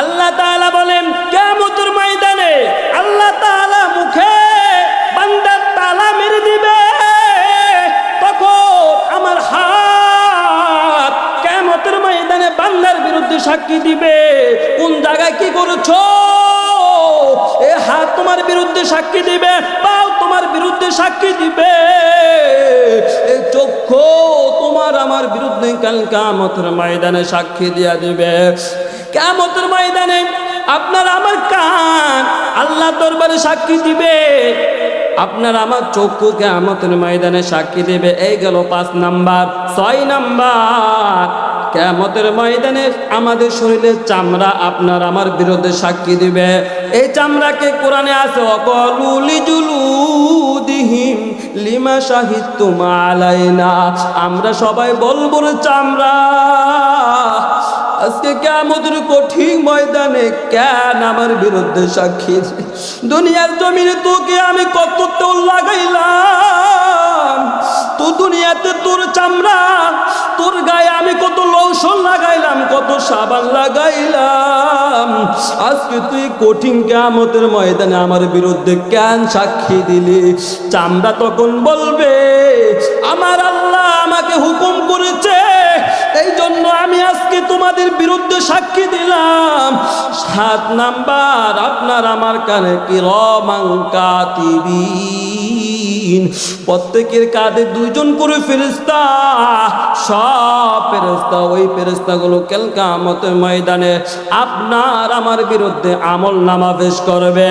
আল্লাহ তাআলা বলেন, কিয়ামতের ময়দানে আল্লাহ তাআলা মুখে বান্দার তালা মেরে দিবে। তখন আমার হাত কিয়ামতের ময়দানে বান্দার বিরুদ্ধে সাক্ষী দিবে। কোন জায়গায় কি করেছ? এ হাত তোমার বিরুদ্ধে সাক্ষী দিবে, পাও তোমার বিরুদ্ধে সাক্ষী দিবে। এ চক্ষু তোমার আমার বিরুদ্ধে কাল কামতের ময়দানে সাক্ষী দিয়া দিবে। কামতের আপনার আমার কান, আল্লাহ দরবারে সাক্ষী দিবে। আপনার আমার চক্ষু কেমতের ময়দানে সাক্ষী দেবে। এই গেল পাঁচ নাম্বার, ছয় নাম্বার। কেমতের ময়দানে আমাদের শরীরের চামড়া আপনার আমার বিরুদ্ধে সাক্ষী দিবে। এই চামড়াকে কোরআনে আছে? অকলুলি জুলুদিহিম লিমা সাহিত্য মালাইনা আমরা সবাই বলব চামড়া। আজকে কেমতের কঠিন ময়দানে কেন আমার বিরুদ্ধে সাক্ষী? দুনিয়ার জমিনে তোকে আমি কত তোর লাগাইলাম? তো দুনিয়াতে তোর চামড়া, তোর গায়ে আমি কত লৌসন লাগাইলাম, কত সাবান লাগাইলাম। আজকে তুই কঠিন কেমতের ময়দানে আমার বিরুদ্ধে কেন সাক্ষী দিলি? চামড়া তখন বলবে, আমার আল্লাহ আমাকে বিরুদ্ধে সাক্ষী দিলাম। সাত নাম্বার, আপনার আমার কানে কি রমাঙ্কা রমাঙ্কাতিবিন প্রত্যেকের কাঁধে দুইজন করে ফেরেস্তা সব ফেরেস্তা ওই ফেরেস্তাগুলো কেলকা মতের ময়দানে আপনার আমার বিরুদ্ধে আমল নামা পেশ করবে।